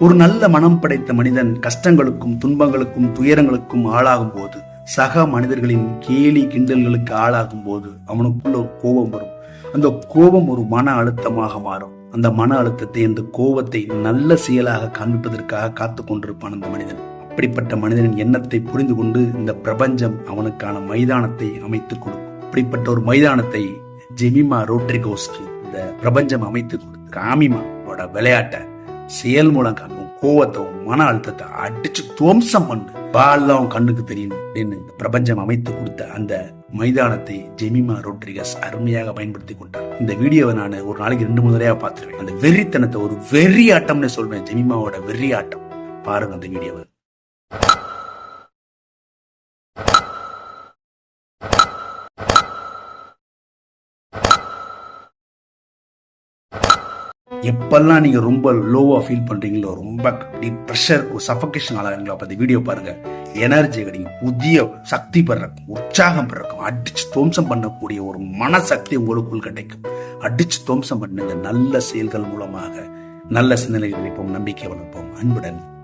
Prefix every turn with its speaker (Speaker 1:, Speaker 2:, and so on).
Speaker 1: ஒரு நல்ல மனம் படைத்த மனிதன் கஷ்டங்களுக்கும் துன்பங்களுக்கும் துயரங்களுக்கும் ஆளாகும் போது சக மனிதர்களின் கேலி கிண்டல்களுக்கு ஆளாகும் போது அவனுக்குள்ள கோபம் வரும். அந்த கோபம் ஒரு மன அழுத்தமாக மாறும். அந்த மன அழுத்தத்தை அந்த கோபத்தை நல்ல செயலாக காண்பிப்பதற்காக காத்து கொண்டிருப்பான் அந்த மனிதன். அப்படிப்பட்ட மனிதனின் எண்ணத்தை புரிந்து கொண்டு இந்த பிரபஞ்சம் அவனுக்கான மைதானத்தை அமைத்துக் கொடுக்கும். அப்படிப்பட்ட ஒரு மைதானத்தை ஜெமிமா ரோட்ரிகோஸ்க்கு இந்த பிரபஞ்சம் அமைத்து கொடுத்து காமிமாவோட விளையாட்டை செயல் மூலம் காட்டும் கோவத்தை மன அழுத்தத்தை அடிச்சு துவம்சம் பண்ணு. பால்லாம் கண்ணுக்கு தெரியும் அப்படின்னு பிரபஞ்சம் அமைத்து கொடுத்த அந்த மைதானத்தை ஜெமிமா ரோட்ரிகஸ் அருமையாக பயன்படுத்தி கொண்டார். இந்த வீடியோவை நான் ஒரு நாளைக்கு ரெண்டு மூணு தடவையா பார்த்துருவேன் அந்த வெறித்தனத்தை ஒரு வெறி ஆட்டம்னு சொல்வேன். ஜெமிமாவோட வெறி ஆட்டம் பாருங்க அந்த வீடியோவை. எப்பெல்லாம் நீங்கள் ரொம்ப லோவாக ஃபீல் பண்ணுறீங்களோ ரொம்ப ப்ரெஷர் சஃபகேஷன் ஆளாகிறீங்களோ அப்போ இந்த வீடியோ பாருங்கள் எனர்ஜி கிடைக்கும். புதிய சக்தி பெறக்கும். உற்சாகம் பெறக்கும். அடிச்சு துவம்சம் பண்ணக்கூடிய ஒரு மனசக்தி உங்களுக்குள் கிடைக்கும். அடிச்சு துவம்சம் பண்ணுங்க நல்ல செயல்கள் மூலமாக நல்ல சிந்தனைகள் நினைப்போம் நம்பிக்கை வளர்ப்போம். அன்புடன்